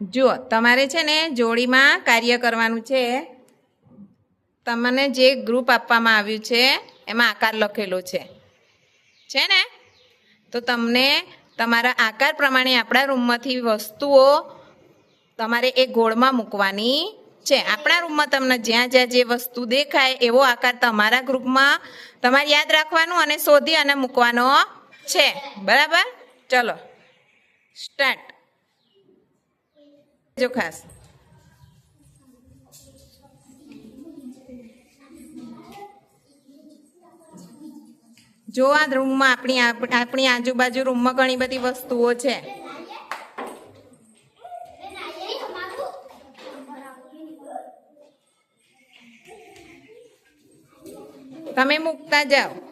જુઓ, તમારે છે ને જોડીમાં કાર્ય કરવાનું છે. તમને જે ગ્રુપ આપવામાં આવ્યું છે, એમાં આકાર લખેલો છે. છે ને? તો તમને તમારા આકાર પ્રમાણે આપણા રૂમમાંથી વસ્તુઓ તમારે એ ગોળમાં મૂકવાની છે. આપણા રૂમમાં તમને જ્યાં જ્યાં જે વસ્તુ દેખાય, એવો આકાર તમારા ગ્રુપમાં તમારે યાદ રાખવાનું અને શોધી અને મૂકવાનો છે. બરાબર? ચલો સ્ટાર્ટ જો ખાસ. જો આ રૂમમાં આપણી આપ- આપણી આજુબાજુ રૂમમાં ઘણી બધી વસ્તુઓ છે. તમે મૂકતા જાઓ.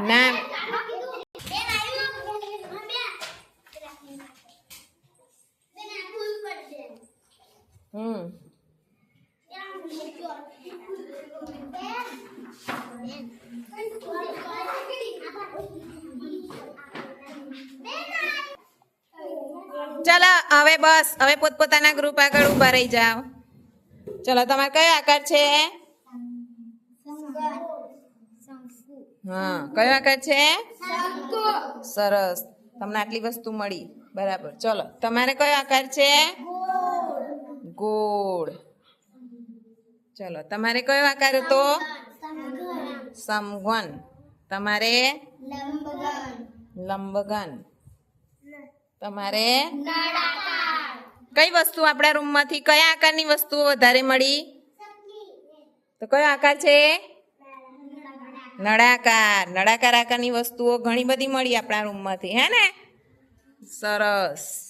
ના. હમ. ચલો, હવે બસ. હવે પોતપોતાના ગ્રુપ આગળ ઊભા રહી જાઓ. ચલો, તમારે કયો આકાર છે? હા કયો આકાર છે? સરસ. તમને આટલી વસ્તુ મળી. બરાબર. ચલો તમારે કયો આકાર છે? ગોળ. ચલો તમારે કયો આકાર હતો? સમઘન. તમારે? લંબઘન. તમારે? કઈ વસ્તુ આપણા રૂમમાંથી કયા આકારની વસ્તુઓ વધારે મળી? તો કયો આકાર છે? નળાકાર. નળાકાર આકારની વસ્તુઓ ઘણી બધી મળી આપણા રૂમમાંથી હે ને? સરસ.